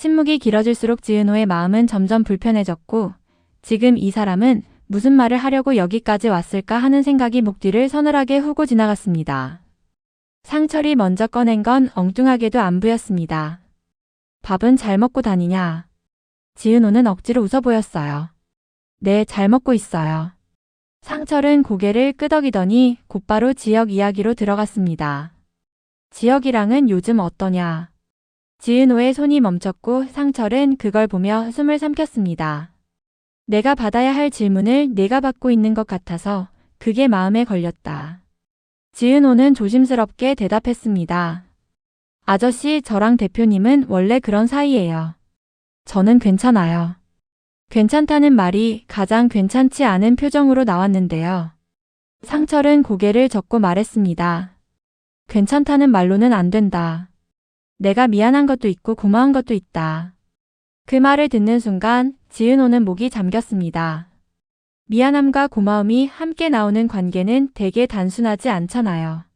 침묵이 길어질수록 지은호의 마음은 점점 불편해졌고 지금 이 사람은 무슨 말을 하려고 여기까지 왔을까 하는 생각이 목 뒤를 서늘하게 후고 지나갔습니다. 상철이 먼저 꺼낸 건 엉뚱하게도 안부였습니다. 밥은 잘 먹고 다니냐? 지은호는 억지로 웃어 보였어요. 네, 잘 먹고 있어요. 상철은 고개를 끄덕이더니 곧바로 지역 이야기로 들어갔습니다. 지역이랑은 요즘 어떠냐? 지은호의 손이 멈췄고 상철은 그걸 보며 숨을 삼켰습니다. 내가 받아야 할 질문을 내가 받고 있는 것 같아서 그게 마음에 걸렸다. 지은호는 조심스럽게 대답했습니다. 아저씨, 저랑 대표님은 원래 그런 사이예요. 저는 괜찮아요. 괜찮다는 말이 가장 괜찮지 않은 표정으로 나왔는데요. 상철은 고개를 젓고 말했습니다. 괜찮다는 말로는 안 된다. 내가 미안한 것도 있고 고마운 것도 있다. 그 말을 듣는 순간 지은호는 목이 잠겼습니다. 미안함과 고마움이 함께 나오는 관계는 되게 단순하지 않잖아요.